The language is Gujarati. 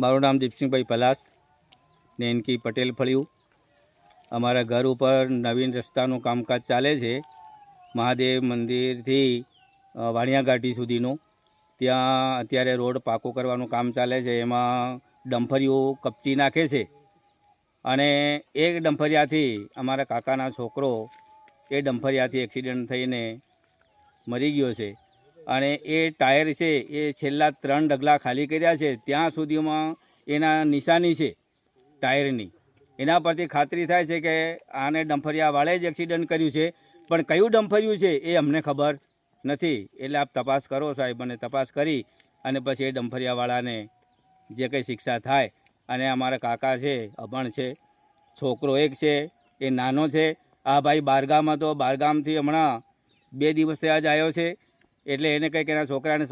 મારું નામ દીપસિંહભાઈ પલાસ નેનકી પટેલ ફળિયું. અમારા ઘર ઉપર નવીન રસ્તાનું કામકાજ ચાલે છે. મહાદેવ મંદિરથી વાણિયાઘાટી સુધીનું. ત્યાં અત્યારે રોડ પાકો કરવાનું કામ ચાલે છે. એમાં ડમ્ફરીઓ કપચી નાખે છે. અને એ ડમ્ફરિયાથી અમારા કાકાના છોકરો એ ડમ્ફરિયાથી એક્સિડન્ટ થઈને મરી ગયો છે. અને એ ટાયર છે, એ છેલ્લા ત્રણ ડગલા ખાલી કર્યા છે, ત્યાં સુધીમાં એના નિશાની છે ટાયરની. એના પરથી ખાતરી થાય છે કે આને ડંફરિયાવાળે જ એક્સિડન્ટ કર્યું છે. પણ કયું ડંફર્યું છે એ અમને ખબર નથી. એટલે આપ તપાસ કરો સાહેબ અને તપાસ કરી અને પછી એ ડંફરિયાવાળાને જે કંઈ શિક્ષા થાય. અને અમારા કાકા છે, અભણ છે, છોકરો એક છે, એ નાનો છે. આ ભાઈ બારગામ હતો બારગામથી હમણાં બે દિવસ થયા જ આવ્યો છે. એટલે એને કંઈક એના છોકરાને